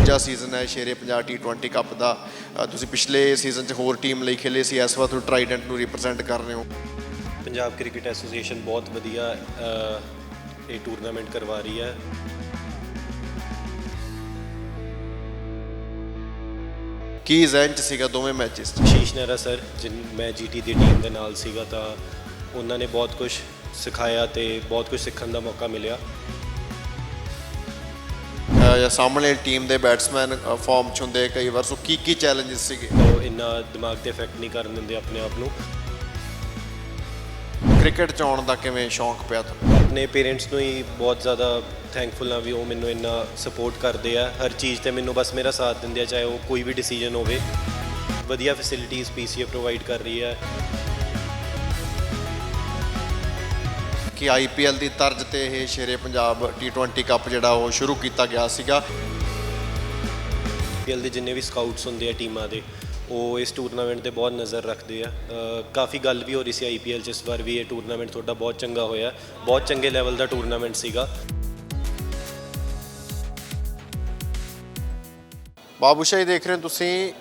ਦੂਜਾ ਸੀਜ਼ਨ ਹੈ ਸ਼ੇਰੇ ਪੰਜਾਬ ਟੀ20 ਕੱਪ ਦਾ। ਤੁਸੀਂ ਪਿਛਲੇ ਸੀਜ਼ਨ 'ਚ ਹੋਰ ਟੀਮ ਲਈ ਖੇਲੇ ਸੀ ਇਸ ਵਾਰ ਤੁਸੀਂ ਟਰਾਈਡੈਂਟ ਨੂੰ ਰਿਪਰੈਜ਼ੈਂਟ ਕਰ ਰਹੇ ਹੋ। ਪੰਜਾਬ ਕ੍ਰਿਕਟ ਐਸੋਸੀਏਸ਼ਨ ਬਹੁਤ ਵਧੀਆ ਇਹ ਟੂਰਨਾਮੈਂਟ ਕਰਵਾ ਰਹੀ ਹੈ। ਕੀ ਜ਼ਹਿਨ 'ਚ ਸੀਗਾ ਦੋਵੇਂ ਮੈਚਸ ਸ਼ੀਸ਼ ਨਹਿਰਾ ਸਰ ਜਿਨ ਮੈਂ ਜੀਟੀ ਦੀ ਟੀਮ ਦੇ ਨਾਲ ਸੀਗਾ ਤਾਂ ਉਹਨਾਂ ਨੇ ਬਹੁਤ ਕੁਝ ਸਿਖਾਇਆ ਤੇ ਬਹੁਤ ਕੁਝ ਸਿੱਖਣ ਦਾ ਮੌਕਾ ਮਿਲਿਆ। ਜਾਂ ਸਾਹਮਣੇ ਟੀਮ ਦੇ ਬੈਟਸਮੈਨ ਫਾਰਮ 'ਚ ਹੁੰਦੇ ਕਈ ਵਾਰ। ਸੋ ਕੀ ਕੀ ਚੈਲੰਜਸ ਸੀਗੇ? ਉਹ ਇੰਨਾ ਦਿਮਾਗ ਤੇ ਇਫੈਕਟ ਨਹੀਂ ਕਰਨ ਦਿੰਦੇ ਆਪਣੇ ਆਪ ਨੂੰ। ਕ੍ਰਿਕਟ 'ਚ ਆਉਣ ਦਾ ਕਿਵੇਂ ਸ਼ੌਂਕ ਪਿਆ ਤੁਹਾਨੂੰ? ਆਪਣੇ ਪੇਰੈਂਟਸ ਨੂੰ ਹੀ ਬਹੁਤ ਜ਼ਿਆਦਾ ਥੈਂਕਫੁਲ ਹਾਂ ਵੀ ਉਹ ਮੈਨੂੰ ਇੰਨਾ ਸਪੋਰਟ ਕਰਦੇ ਆ। ਹਰ ਚੀਜ਼ ਤੇ ਮੈਨੂੰ ਬਸ ਮੇਰਾ ਸਾਥ ਦਿੰਦੇ ਆ ਚਾਹੇ ਉਹ ਕੋਈ ਵੀ ਡਿਸੀਜਨ ਹੋਵੇ। ਵਧੀਆ ਫੈਸਿਲਿਟੀਜ਼ ਪੀਸੀਏ ਪ੍ਰੋਵਾਈਡ ਕਰ ਰਹੀ ਹੈ। ਕਿ ਆਈਪੀਐਲ ਦੀ ਤਰਜ਼ ਤੇ ਇਹ ਸ਼ੇਰੇ ਪੰਜਾਬ ਟੀ20 ਕੱਪ ਜਿਹੜਾ ਉਹ ਸ਼ੁਰੂ ਕੀਤਾ ਗਿਆ ਸੀਗਾ। ਆਈਪੀਐਲ ਦੇ ਜਿੰਨੇ ਵੀ ਸਕਾਊਟਸ ਹੁੰਦੇ ਆ ਟੀਮਾਂ ਦੇ, ਉਹ ਇਸ ਟੂਰਨਾਮੈਂਟ ਤੇ ਬਹੁਤ ਨਜ਼ਰ ਰੱਖਦੇ ਆ। ਕਾਫੀ ਗੱਲ ਵੀ ਹੋ ਰਹੀ ਸੀ ਆਈਪੀਐਲ 'ਚ ਇਸ ਵਾਰ ਵੀ ਇਹ ਟੂਰਨਾਮੈਂਟ ਤੁਹਾਡਾ ਬਹੁਤ ਚੰਗਾ ਹੋਇਆ। ਬਹੁਤ ਚੰਗੇ ਲੈਵਲ ਦਾ ਟੂਰਨਾਮੈਂਟ ਸੀਗਾ। ਬਾਬੂ ਸ਼ਾਹੀ ਦੇਖ ਰਹੇ ਹੋ ਤੁਸੀਂ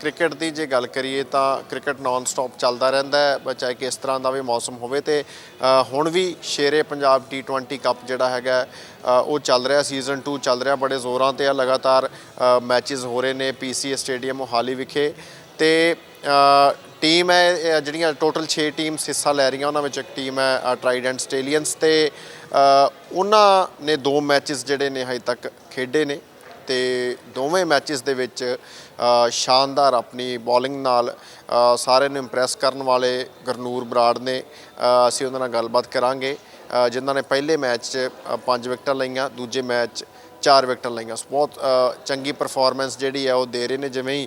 ਕ੍ਰਿਕਟ ਦੀ ਜੇ ਗੱਲ ਕਰੀਏ ਤਾਂ ਕ੍ਰਿਕਟ ਨਾਨ ਸਟਾਪ ਚੱਲਦਾ ਰਹਿੰਦਾ ਹੈ ਬ- ਚਾਹੇ ਕਿਸ ਤਰ੍ਹਾਂ ਦਾ ਵੀ ਮੌਸਮ ਹੋਵੇ ਤੇ ਹੁਣ ਵੀ ਸ਼ੇਰੇ ਪੰਜਾਬ ਟੀ20 ਕੱਪ ਜਿਹੜਾ ਹੈਗਾ ਉਹ ਚੱਲ ਰਿਹਾ ਸੀਜ਼ਨ 2 ਚੱਲ ਰਿਹਾ ਬੜੇ ਜ਼ੋਰਾਂ ਤੇ ਆ ਲਗਾਤਾਰ ਮੈਚਸ ਹੋ ਰਹੇ ਨੇ ਪੀਸੀਏ ਸਟੇਡੀਅਮ ਮੋਹਾਲੀ ਵਿਖੇ ਤੇ ਟੀਮ ਹੈ ਜਿਹੜੀਆਂ ਟੋਟਲ 6 ਟੀਮਸ ਹਿੱਸਾ ਲੈ ਰਹੀਆਂ ਉਹਨਾਂ ਵਿੱਚ ਇੱਕ ਟੀਮ ਹੈ ਟਰਾਈਡੈਂਟ ਸਟੇਲੀਅਨਸ ਤੇ ਅ, ਉਹਨਾਂ ਨੇ ਦੋ ਮੈਚਸ ਜਿਹੜੇ ਨੇ ਹਜੇ ਤੱਕ ਖੇਡੇ ਨੇ। ਤੇ ਦੋਵੇਂ ਮੈਚਸ ਦੇ ਵਿੱਚ ਸ਼ਾਨਦਾਰ ਆਪਣੀ ਬੋਲਿੰਗ ਨਾਲ ਸਾਰਿਆਂ ਨੂੰ ਇੰਪ੍ਰੈਸ ਕਰਨ ਵਾਲੇ ਗਰਨੂਰ ਬਰਾੜ ਨੇ ਅਸੀਂ ਉਹਨਾਂ ਨਾਲ ਗੱਲਬਾਤ ਕਰਾਂਗੇ। ਜਿਨ੍ਹਾਂ ਨੇ ਪਹਿਲੇ ਮੈਚ 'ਚ ਅ, ਪੰਜ ਵਿਕਟਾਂ ਲਈਆਂ ਦੂਜੇ ਮੈਚ 'ਚ ਚਾਰ ਵਿਕਟਾਂ ਲਈਆਂ। ਬਹੁਤ ਚੰਗੀ ਪਰਫਾਰਮੈਂਸ ਜਿਹੜੀ ਹੈ ਉਹ ਦੇ ਰਹੇ ਨੇ ਜਿਵੇਂ ਹੀ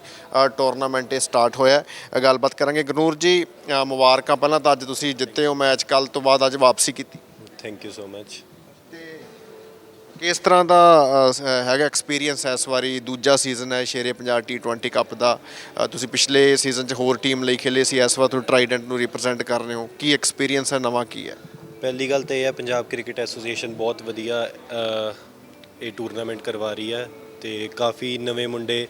ਟੂਰਨਾਮੈਂਟ ਇਹ ਸਟਾਰਟ ਹੋਇਆ ਗੱਲਬਾਤ ਕਰਾਂਗੇ। ਗਰਨੂਰ ਜੀ ਮੁਬਾਰਕਾਂ। ਪਹਿਲਾਂ ਤਾਂ ਅੱਜ ਤੁਸੀਂ ਜਿੱਤੇ ਹੋ ਮੈਚ ਕੱਲ ਤੋਂ ਬਾਅਦ ਅੱਜ ਵਾਪਸੀ ਕੀਤੀ। ਥੈਂਕ ਯੂ ਸੋ ਮਚ ਕਿਸ ਤਰ੍ਹਾਂ ਦਾ ਅ, ਹੈਗਾ ਐਕਸਪੀਰੀਅੰਸ ਹੈ ਇਸ ਵਾਰੀ ਦੂਜਾ ਸੀਜ਼ਨ ਹੈ ਸ਼ੇਰੇ ਪੰਜਾਬ ਟੀ20 ਕੱਪ ਦਾ। ਅ, ਤੁਸੀਂ ਪਿਛਲੇ ਸੀਜ਼ਨ 'ਚ ਹੋਰ ਟੀਮ ਲਈ ਖੇਲੇ ਸੀ ਇਸ ਵਾਰ ਤੁਸੀਂ ਟਰਾਈਡੈਂਟ ਨੂੰ ਰਿਪਰੈਜ਼ੈਂਟ ਕਰ ਰਹੇ ਹੋ। ਕੀ ਐਕਸਪੀਰੀਅੰਸ ਹੈ ਨਵਾਂ ਕੀ ਹੈ? ਪਹਿਲੀ ਗੱਲ ਤਾਂ ਇਹ ਹੈ ਪੰਜਾਬ ਕ੍ਰਿਕਟ ਐਸੋਸੀਏਸ਼ਨ ਬਹੁਤ ਵਧੀਆ ਅ, ਇਹ ਟੂਰਨਾਮੈਂਟ ਕਰਵਾ ਰਹੀ ਹੈ ਤੇ ਕਾਫੀ ਨਵੇਂ ਮੁੰਡੇ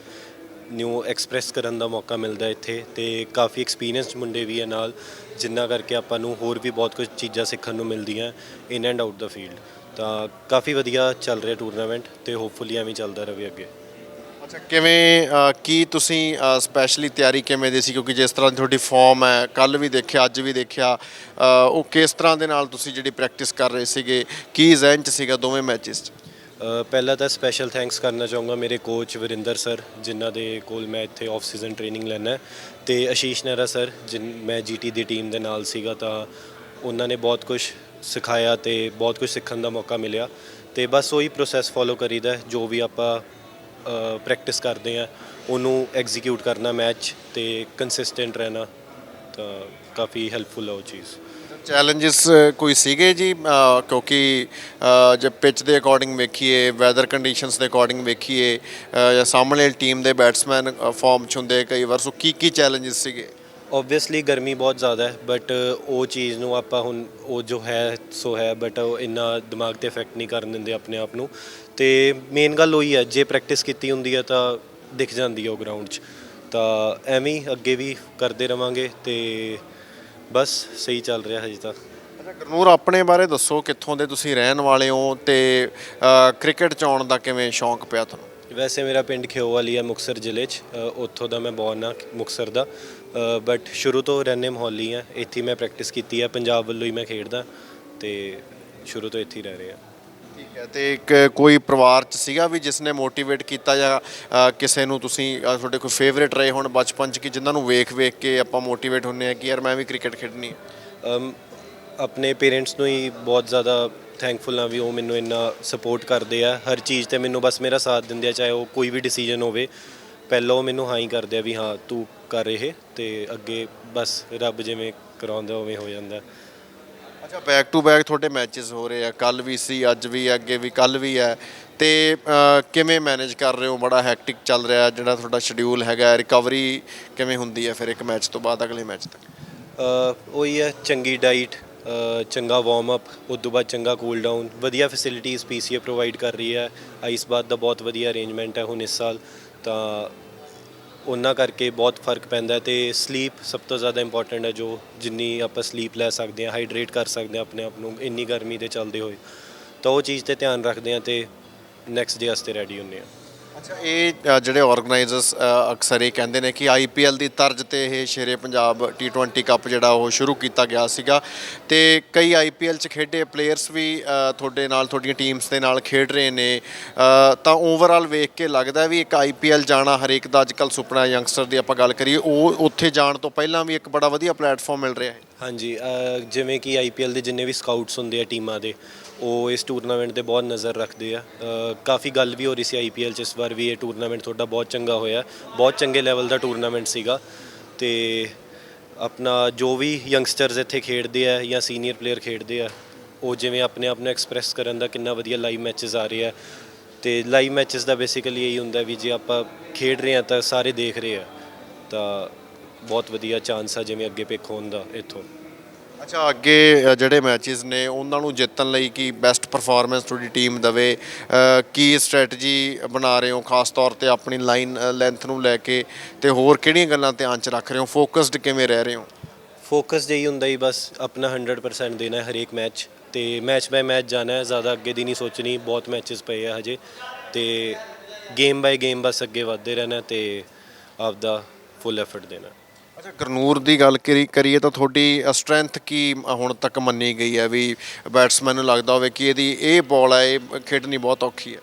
ਨਿਊ ਐਕਸਪ੍ਰੈਸ ਕਰਨ ਦਾ ਮੌਕਾ ਮਿਲਦਾ ਇੱਥੇ ਤੇ ਕਾਫੀ ਐਕਸਪੀਰੀਅੰਸਡ ਮੁੰਡੇ ਵੀ ਹੈ ਨਾਲ ਜਿੰਨਾ ਕਰਕੇ ਆਪਾਂ ਨੂੰ ਹੋਰ ਵੀ ਬਹੁਤ ਕੁਝ ਚੀਜ਼ਾਂ ਸਿੱਖਣ ਨੂੰ ਮਿਲਦੀਆਂ ਇਨ ਐਂਡ ਆਊਟ ਦਾ ਫੀਲਡ ਤਾਂ ਕਾਫੀ ਵਧੀਆ ਚੱਲ ਰਿਹਾ ਟੂਰਨਾਮੈਂਟ ਤੇ ਹੋਪਫੁਲੀ ਐਵੇਂ ਹੀ ਚੱਲਦਾ ਰਹੇ ਅੱਗੇ। ਅੱਛਾ ਕਿਵੇਂ ਅ, ਕੀ ਤੁਸੀਂ ਸਪੈਸ਼ਲੀ ਤਿਆਰੀ ਕਿਵੇਂ ਦੀ ਸੀ? ਕਿਉਂਕਿ ਜਿਸ ਤਰ੍ਹਾਂ ਦੀ ਤੁਹਾਡੀ ਫਾਰਮ ਹੈ ਕੱਲ ਵੀ ਦੇਖਿਆ ਅੱਜ ਵੀ ਦੇਖਿਆ ਅ, ਉਹ ਕਿਸ ਤਰ੍ਹਾਂ ਦੇ ਨਾਲ ਤੁਸੀਂ ਜਿਹੜੀ ਪ੍ਰੈਕਟਿਸ ਕਰ ਰਹੇ ਸੀਗੇ? ਕੀ ਜ਼ਹਿਨ 'ਚ ਸੀਗਾ ਦੋਵੇਂ ਮੈਚਸ 'ਚ? ਅ, ਪਹਿਲਾਂ ਤਾਂ ਸਪੈਸ਼ਲ ਥੈਂਕਸ ਕਰਨਾ ਚਾਹੂੰਗਾ ਮੇਰੇ ਕੋਚ ਵਰਿੰਦਰ ਸਰ ਜਿਨ੍ਹਾਂ ਦੇ ਕੋਲ ਮੈਂ ਇੱਥੇ ਆਫ ਸੀਜ਼ਨ ਟ੍ਰੇਨਿੰਗ ਲੈਣਾ ਤੇ ਆਸ਼ੀਸ਼ ਨਹਿਰਾ ਸਰ ਜਿਨ ਮੈਂ ਜੀਟੀ ਦੀ ਟੀਮ ਦੇ ਨਾਲ ਸੀਗਾ ਤਾਂ ਉਹਨਾਂ ਨੇ ਬਹੁਤ ਕੁਝ ਸਿਖਾਇਆ ਤੇ ਬਹੁਤ ਕੁਝ ਸਿੱਖਣ ਦਾ ਮੌਕਾ ਮਿਲਿਆ। ਤੇ ਬਸ ਉਹੀ ਪ੍ਰੋਸੈਸ ਫੋਲੋ ਕਰੀਦਾ ਹੈ, ਜੋ ਵੀ ਆਪਾਂ ਪ੍ਰੈਕਟਿਸ ਕਰਦੇ ਆ ਉਹਨੂੰ ਐਗਜ਼ੀਕਿਊਟ ਕਰਨਾ ਮੈਚ ਤੇ ਕੰਸਿਸਟੈਂਟ ਰਹਿਣਾ ਤਾਂ ਕਾਫੀ ਹੈਲਪਫੁਲ ਹੈ ਉਹ ਚੀਜ਼। ਚੈਲੰਜਸ ਕੋਈ ਸੀਗੇ ਜੀ? ਅ, ਕਿਉਂਕਿ ਅ, ਜੇ ਪਿਚ ਦੇ ਅਕੋਰਡਿੰਗ ਵੇਖੀਏ ਵੈਦਰ ਕੰਡੀਸ਼ਨਸ ਦੇ ਅਕੋਰਡਿੰਗ ਵੇਖੀਏ ਅ, ਜਾਂ ਸਾਹਮਣੇ ਟੀਮ ਦੇ ਬੈਟਸਮੈਨ ਫਾਰਮ 'ਚ ਹੁੰਦੇ ਕਈ ਵਾਰ ਸੋ ਕੀ ਕੀ ਚੈਲੰਜਸ ਸੀਗੇ? ਓਬਵੀਅਸਲੀ ਗਰਮੀ ਬਹੁਤ ਜ਼ਿਆਦਾ ਹੈ ਬਟ ਉਹ ਚੀਜ਼ ਨੂੰ ਆਪਾਂ ਹੁਣ ਉਹ ਜੋ ਹੈ ਸੋ ਹੈ ਬਟ ਉਹ ਇੰਨਾ ਦਿਮਾਗ ਤੇ ਇਫੈਕਟ ਨਹੀਂ ਕਰਨ ਦਿੰਦੇ ਆਪਣੇ ਆਪ ਨੂੰ। ਤੇ ਮੇਨ ਗੱਲ ਉਹੀ ਹੈ ਜੇ ਪ੍ਰੈਕਟਿਸ ਕੀਤੀ ਹੁੰਦੀ ਹੈ ਤਾਂ ਦਿਖ ਜਾਂਦੀ ਹੈ ਉਹ ਗਰਾਊਂਡ 'ਚ। ਤਾਂ ਐਵੇਂ ਅੱਗੇ ਵੀ ਕਰਦੇ ਰਵਾਂਗੇ ਤੇ ਬਸ ਸਹੀ ਚੱਲ ਰਿਹਾ ਹਜੇ ਤਾਂ। ਗਰਨੂਰ ਆਪਣੇ ਬਾਰੇ ਦੱਸੋ ਕਿੱਥੋਂ ਦੇ ਤੁਸੀਂ ਰਹਿਣ ਵਾਲੇ ਹੋ ਤੇ ਕ੍ਰਿਕਟ 'ਚ ਆਉਣ ਦਾ ਕਿਵੇਂ ਸ਼ੌਂਕ ਪਿਆ ਤੁਹਾਨੂੰ? ਵੈਸੇ ਮੇਰਾ ਪਿੰਡ ਖਿਓਵਾਲੀ ਹੈ ਮੁਕਸਰ ਜ਼ਿਲ੍ਹੇ 'ਚ ਅ, ਉੱਥੋਂ ਦਾ ਮੈਂ ਬੌਰਨ ਆ ਮੁਕਸਰ ਦਾ। ਬਟ ਸ਼ੁਰੂ ਤੋਂ ਰਹਿੰਦੇ ਮੋਹਾਲੀ ਆ ਇੱਥੇ ਹੀ ਮੈਂ ਪ੍ਰੈਕਟਿਸ ਕੀਤੀ ਹੈ ਪੰਜਾਬ ਵੱਲੋਂ ਹੀ ਮੈਂ ਖੇਡਦਾ ਤੇ ਸ਼ੁਰੂ ਤੋਂ ਇੱਥੇ ਹੀ ਰਹਿ ਰਿਹਾ ਠੀਕ ਹੈ ਤੇ ਇੱਕ ਕੋਈ ਪਰਿਵਾਰ 'ਚ ਸੀਗਾ ਵੀ ਜਿਸ ਨੇ ਮੋਟੀਵੇਟ ਕੀਤਾ ਜਾਂ ਅ, ਕਿਸੇ ਨੂੰ ਤੁਸੀਂ ਅ, ਤੁਹਾਡੇ ਕੋਈ ਫੇਵਰੇਟ ਰਹੇ ਹੁਣ ਬਚਪਨ 'ਚ ਕਿ ਜਿਨ੍ਹਾਂ ਨੂੰ ਵੇਖ ਵੇਖ ਕੇ ਆਪਾਂ ਮੋਟੀਵੇਟ ਹੁੰਨੇ ਆ ਕਿ ਯਾਰ ਮੈਂ ਵੀ ਕ੍ਰਿਕਟ ਖੇਡਣੀ ਹੈ ਅਮ, ਆਪਣੇ ਪੇਰੈਂਟਸ ਨੂੰ ਹੀ ਬਹੁਤ ਜ਼ਿਆਦਾ ਥੈਂਕਫੁਲ ਹਾਂ ਵੀ ਉਹ ਮੈਨੂੰ ਇੰਨਾ ਸਪੋਰਟ ਕਰਦੇ ਆ। ਹਰ ਚੀਜ਼ ਤੇ ਮੈਨੂੰ ਬਸ ਮੇਰਾ ਸਾਥ ਦਿੰਦੇ ਆ ਚਾਹੇ ਉਹ ਕੋਈ ਵੀ ਡਿਸੀਜਨ ਹੋਵੇ ਪਹਿਲਾਂ ਉਹ ਮੈਨੂੰ ਹਾਂ ਹੀ ਕਰਦੇ ਆ ਵੀ ਹਾਂ ਤੂੰ ਕਰ ਇਹ ਤੇ ਅੱਗੇ ਬਸ ਰੱਬ ਜਿਵੇਂ ਕਰਾਉਂਦਾ ਉਵੇਂ ਹੋ ਜਾਂਦਾ। ਅੱਛਾ ਬੈਕ ਟੂ ਬੈਕ ਤੁਹਾਡੇ ਮੈਚਸ ਹੋ ਰਹੇ ਆ ਕੱਲ ਵੀ ਸੀ ਅੱਜ ਵੀ ਹੈ, ਅੱਗੇ ਵੀ ਕੱਲ ਵੀ ਹੈ ਤੇ ਕਿਵੇਂ ਮੈਨੇਜ ਕਰ ਰਹੇ ਹੋ? ਬੜਾ ਹੈਕਟਿਕ ਚੱਲ ਰਿਹਾ ਜਿਹੜਾ ਤੁਹਾਡਾ ਸ਼ਡਿਊਲ ਹੈਗਾ ਰਿਕਵਰੀ ਕਿਵੇਂ ਹੁੰਦੀ ਹੈ ਫਿਰ ਇੱਕ ਮੈਚ ਤੋਂ ਬਾਅਦ ਅਗਲੇ ਮੈਚ ਤੱਕ? ਉਹੀ ਹੈ ਚੰਗੀ ਡਾਈਟ ਚੰਗਾ ਵਾਰਮ ਅਪ ਉਸ ਤੋਂ ਬਾਅਦ ਚੰਗਾ ਕੂਲ ਡਾਊਨ ਵਧੀਆ ਫੈਸਿਲਿਟੀਜ਼ ਪੀਸੀਏ ਪ੍ਰੋਵਾਈਡ ਕਰ ਰਹੀ ਹੈ। ਆਈਸ ਬਾਥ ਦਾ ਬਹੁਤ ਵਧੀਆ ਅਰੇਂਜਮੈਂਟ ਹੈ ਹੁਣ ਇਸ ਸਾਲ ਤਾਂ ਉਹਨਾਂ ਕਰਕੇ ਬਹੁਤ ਫ਼ਰਕ ਪੈਂਦਾ ਹੈ ਤੇ ਸਲੀਪ ਸਭ ਤੋਂ ਜ਼ਿਆਦਾ ਇੰਪੋਰਟੈਂਟ ਹੈ ਜੋ ਜਿੰਨੀ ਆਪਾਂ ਸਲੀਪ ਲੈ ਸਕਦੇ ਹਾਂ ਹਾਈਡਰੇਟ ਕਰ ਸਕਦੇ ਹਾਂ ਆਪਣੇ ਆਪ ਨੂੰ, ਇੰਨੀ ਗਰਮੀ ਦੇ ਚੱਲਦੇ ਹੋਏ। ਤਾਂ ਉਹ ਚੀਜ਼ ਤੇ ਧਿਆਨ ਰੱਖਦੇ ਹਾਂ ਤੇ ਨੈਕਸਟ ਡੇ ਵਾਸਤੇ ਰੈਡੀ ਹੁੰਦੇ ਹਾਂ। ਇਹ ਜਿਹੜੇ ਆਰਗੇਨਾਈਜ਼ਰਸ ਅਕਸਰ ਇਹ ਕਹਿੰਦੇ ਨੇ ਕਿ ਆਈਪੀਐਲ ਦੀ ਤਰਜ਼ ਤੇ ਇਹ ਸ਼ੇਰੇ ਪੰਜਾਬ T20 ਕੱਪ ਜਿਹੜਾ ਉਹ ਸ਼ੁਰੂ ਕੀਤਾ ਗਿਆ ਸੀਗਾ ਤੇ ਕਈ ਆਈਪੀਐਲ ਚ ਖੇਡੇ ਪਲੇਅਰਸ ਵੀ ਤੁਹਾਡੇ ਨਾਲ, ਤੁਹਾਡੀਆਂ ਟੀਮਸ ਦੇ ਨਾਲ ਖੇਡ ਰਹੇ ਨੇ। ਤਾਂ ਓਵਰਆਲ ਵੇਖ ਕੇ ਲੱਗਦਾ ਵੀ ਇੱਕ ਆਈਪੀਐਲ ਜਾਣਾ ਹਰੇਕ ਦਾ ਅੱਜਕੱਲ ਸੁਪਨਾ ਯੰਗਸਟਰ ਦੀ ਆਪਾਂ ਗੱਲ ਕਰੀਏ, ਉਹ ਉੱਥੇ ਜਾਣ ਤੋਂ ਪਹਿਲਾਂ ਵੀ ਇੱਕ ਬੜਾ ਵਧੀਆ ਪਲੇਟਫਾਰਮ ਮਿਲ ਰਿਹਾ ਹੈ। ਹਾਂਜੀ ਅ, ਜਿਵੇਂ ਕਿ ਆਈਪੀਐਲ ਦੇ ਜਿੰਨੇ ਵੀ ਸਕਾਊਟਸ ਹੁੰਦੇ ਆ ਟੀਮਾਂ ਦੇ ਉਹ ਇਸ ਟੂਰਨਾਮੈਂਟ ਤੇ ਬਹੁਤ ਨਜ਼ਰ ਰੱਖਦੇ ਆ। ਅ, ਕਾਫੀ ਗੱਲ ਵੀ ਹੋ ਰਹੀ ਸੀ ਆਈਪੀਐਲ ਚ ਇਸ ਵਾਰ ਵੀ ਇਹ ਟੂਰਨਾਮੈਂਟ ਤੁਹਾਡਾ ਬਹੁਤ ਚੰਗਾ ਹੋਇਆ। ਬਹੁਤ ਚੰਗੇ ਲੈਵਲ ਦਾ ਟੂਰਨਾਮੈਂਟ ਸੀਗਾ ਤੇ ਆਪਣਾ ਜੋ ਵੀ ਯੰਗਸਟਰਸ ਇੱਥੇ ਖੇਡਦੇ ਆ ਜਾਂ ਸੀਨੀਅਰ ਪਲੇਅਰ ਖੇਡਦੇ ਆ ਉਹ ਜਿਵੇਂ ਆਪਣੇ ਆਪ ਨੂੰ ਐਕਸਪ੍ਰੈਸ ਕਰਨ ਦਾ ਕਿੰਨਾ ਵਧੀਆ ਲਾਈਵ ਮੈਚਸ ਆ ਰਹੇ ਆ। ਤੇ ਲਾਈਵ ਮੈਚਸ ਦਾ ਬੇਸਿਕਲੀ ਇਹੀ ਹੁੰਦਾ ਵੀ ਜੇ ਆਪਾਂ ਖੇਡ ਰਹੇ ਆ ਤਾਂ ਸਾਰੇ ਦੇਖ ਰਹੇ ਆ। ਤਾਂ ਬਹੁਤ ਵਧੀਆ ਚਾਂਸ ਆ ਜਿਵੇਂ ਅੱਗੇ ਪਿਕ ਹੋਣ ਦਾ ਇੱਥੋਂ। ਅੱਛਾ ਅੱਗੇ ਅ, ਜਿਹੜੇ ਮੈਚਸ ਨੇ ਉਹਨਾਂ ਨੂੰ ਜਿੱਤਣ ਲਈ ਕੀ ਬੈਸਟ ਪਰਫਾਰਮੈਂਸ ਤੁਹਾਡੀ ਟੀਮ ਦਵੇ? ਅ, ਕੀ ਸਟ੍ਰੈਟਜੀ ਬਣਾ ਰਹੇ ਹੋ? ਖਾਸ ਤੌਰ ਤੇ ਆਪਣੀ ਲਾਈਨ ਲੈਂਥ ਨੂੰ ਲੈ ਕੇ ਤੇ ਹੋਰ ਕਿਹੜੀਆਂ ਗੱਲਾਂ ਧਿਆਨ ਚ ਰੱਖ ਰਹੇ ਹੋ? ਫੋਕਸਡ ਕਿਵੇਂ ਰਹਿ ਰਹੇ ਹੋ? ਫੋਕਸ ਜਿਹੀ ਹੁੰਦਾ ਹੀ ਬਸ ਆਪਣਾ 100% ਦੇਣਾ ਹੈ ਹਰੇਕ ਮੈਚ ਤੇ ਮੈਚ ਬਾਏ ਮੈਚ ਜਾਣਾ ਹੈ ਜ਼ਿਆਦਾ ਅੱਗੇ ਦੀ ਨਹੀਂ ਸੋਚਣੀ ਬਹੁਤ ਮੈਚਸ ਪਏ ਆ ਹਜੇ। ਤੇ ਗੇਮ ਬਾਏ ਗੇਮ ਬਸ ਅੱਗੇ ਵਧਦੇ ਰਹਿਣਾ ਤੇ ਆਪਦਾ ਫੁੱਲ ਐਫਰਟ ਦੇਣਾ ਅੱਛਾ, ਗਰਨੂਰ ਦੀ ਗੱਲ ਕਰੀ, ਕਰੀਏ ਤਾਂ ਤੁਹਾਡੀ ਸਟਰੈਂਥ ਕੀ ਹੁਣ ਤੱਕ ਮੰਨੀ ਗਈ ਹੈ ਵੀ ਬੈਟਸਮੈਨ ਨੂੰ ਲੱਗਦਾ ਹੋਵੇ ਕਿ ਇਹਦੀ ਇਹ ਬਾਲ ਹੈ, ਇਹ ਖੇਡਣੀ ਬਹੁਤ ਔਖੀ ਹੈ?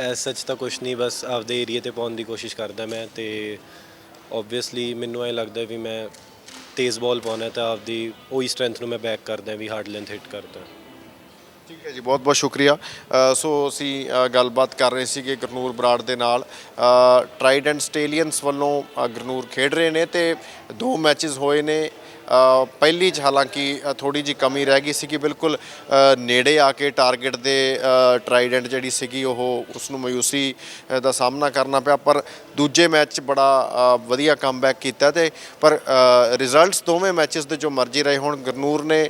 ਐਸ ਸੱਚ ਤਾਂ ਕੁਝ ਨਹੀਂ, ਬਸ ਆਪਦੇ ਏਰੀਆ ਤੇ ਪਾਉਣ ਦੀ ਕੋਸ਼ਿਸ਼ ਕਰਦਾ ਮੈਂ ਤੇ ਆਬਵੀਅਸਲੀ ਮੈਨੂੰ ਐ ਲੱਗਦਾ ਵੀ ਮੈਂ ਤੇਜ਼ ਬਾਲ ਪਾਉਣਾ ਤਾਂ ਆਪਦੀ ਉਹੀ ਸਟਰੈਂਥ ਨੂੰ ਮੈਂ ਬੈਕ ਕਰਦਾ ਵੀ ਹਾਰਡ ਲੈਂਥ ਹਿੱਟ ਕਰਦਾ। ਠੀਕ ਹੈ ਜੀ ਬਹੁਤ ਬਹੁਤ ਸ਼ੁਕਰੀਆ। ਅ, ਸੋ ਅਸੀਂ ਅ, ਗੱਲਬਾਤ ਕਰ ਰਹੇ ਸੀਗੇ ਗਰਨੂਰ ਬਰਾੜ ਦੇ ਨਾਲ। ਟਰਾਈਡੈਂਟ ਸਟੇਲੀਅਨਸ ਵੱਲੋਂ ਅ, ਗਰਨੂਰ ਖੇਡ ਰਹੇ ਨੇ ਤੇ ਦੋ ਮੈਚਸ ਹੋਏ ਨੇ। ਪਹਿਲੀ ਚ ਹਾਲਾਂਕਿ ਥੋੜੀ ਜੀ ਕਮੀ ਰਹਿ ਗਈ ਸੀ ਕਿ ਬਿਲਕੁਲ ਨੇੜੇ ਆ ਕੇ ਟਾਰਗੇਟ ਦੇ ਟਰਾਈਡੈਂਟ ਜਿਹੜੀ ਸੀਗੀ, ਉਹ ਉਸ ਨੂੰ ਮਾਯੂਸੀ ਦਾ ਸਾਹਮਣਾ ਕਰਨਾ ਪਿਆ, ਪਰ ਦੂਜੇ ਮੈਚ 'ਚ ਬੜਾ ਵਧੀਆ ਕਮਬੈਕ ਕੀਤਾ ਤੇ, ਪਰ ਰਿਜ਼ਲਟਸ ਦੋਵੇਂ ਮੈਚਸ ਦੇ ਜੋ ਮਰਜ਼ੀ ਰਹੇ ਹੋਣ, ਗਰਨੂਰ ਨੇ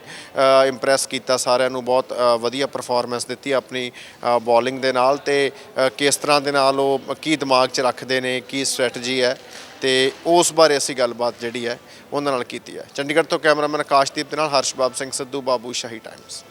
ਇੰਪ੍ਰੈਸ ਕੀਤਾ ਸਾਰਿਆਂ ਨੂੰ, ਬਹੁਤ ਵਧੀਆ ਪਰਫਾਰਮੈਂਸ ਦਿੱਤੀ ਆਪਣੀ ਬੋਲਿੰਗ ਦੇ ਨਾਲ ਤੇ ਕਿਸ ਤਰ੍ਹਾਂ ਦੇ ਨਾਲ ਉਹ, ਕੀ ਦਿਮਾਗ 'ਚ ਰੱਖਦੇ ਨੇ, ਕੀ ਸਟ੍ਰੈਟਜੀ ਹੈ ਤੇ ਉਸ ਬਾਰੇ ਅਸੀਂ ਗੱਲਬਾਤ ਜਿਹੜੀ ਹੈ, ਉਹਨਾਂ ਨਾਲ ਕੀਤੀ ਹੈ। ਚੰਡੀਗੜ੍ਹ ਤੋਂ ਕੈਮਰਾਮੈਨ ਆਕਾਸ਼ਦੀਪ ਦੇ ਨਾਲ ਹਰਸ਼ਬਾਬ ਸਿੰਘ, ਸਿੱਧੂ ਬਾਬੂ, ਸ਼ਾਹੀ ਟਾਈਮਸ